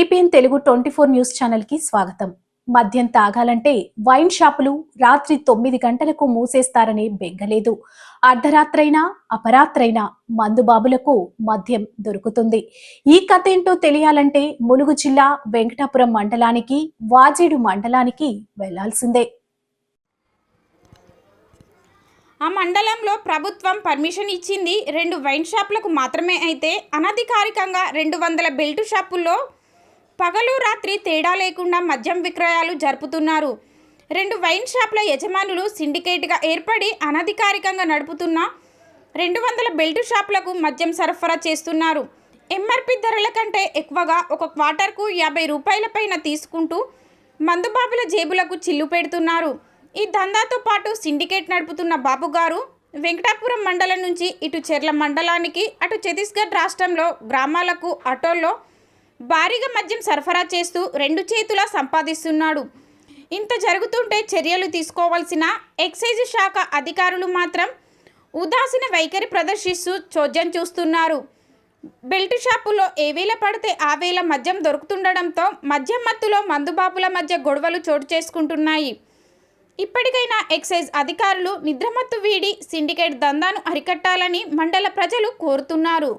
BPN Telugu twenty four news ఛానల్కి స్వాగతం. మద్యం తాగాలంటే వైన్ షాపులు రాత్రి తొమ్మిది గంటలకు మూసేస్తారనే బెంగలేదు. అర్ధరాత్రైనా అపరాత్రైనా మందుబాబులకు మద్యం దొరుకుతుంది. ఈ కథ ఏంటో తెలియాలంటే ములుగు జిల్లా వెంకటాపురం మండలానికి వాజేడు మండలానికి వెళ్ళాల్సిందే. ఆ మండలంలో ప్రభుత్వం పర్మిషన్ ఇచ్చింది రెండు వైన్ షాపులకు మాత్రమే అయితే అనధికారికంగా రెండు వందల బెల్ట్ షాపుల్లో పగలు రాత్రి తేడా లేకుండా మద్యం విక్రయాలు జరుపుతున్నారు. రెండు వైన్ షాపుల యజమానులు సిండికేట్గా ఏర్పడి అనధికారికంగా నడుపుతున్న రెండు వందల బెల్ట్ షాపులకు మద్యం సరఫరా చేస్తున్నారు. ఎంఆర్పి ధరల కంటే ఎక్కువగా ఒక క్వార్టర్కు యాభై రూపాయల పైన తీసుకుంటూ మందుబాబుల జేబులకు చిల్లు పెడుతున్నారు. ఈ దందాతో పాటు సిండికేట్ నడుపుతున్న బాబు గారు వెంకటాపురం మండలం నుంచి ఇటు చెర్ల మండలానికి అటు ఛత్తీస్గఢ్ రాష్ట్రంలో గ్రామాలకు ఆటోల్లో భారీగా మద్యం సరఫరా చేస్తూ రెండు చేతులా సంపాదిస్తున్నాడు. ఇంత జరుగుతుంటే చర్యలు తీసుకోవాల్సిన ఎక్సైజ్ శాఖ అధికారులు మాత్రం ఉదాసీన వైఖరి ప్రదర్శిస్తూ చోద్యం చూస్తున్నారు. బెల్ట్ షాపులో ఏ వేళ పడితే ఆ వేళ మద్యం దొరుకుతుండడంతో మద్యం మత్తులో మందుబాబుల మధ్య గొడవలు చోటు చేసుకుంటున్నాయి. ఇప్పటికైనా ఎక్సైజ్ అధికారులు నిద్రమత్తు వీడి సిండికేట్ దందాను అరికట్టాలని మండల ప్రజలు కోరుతున్నారు.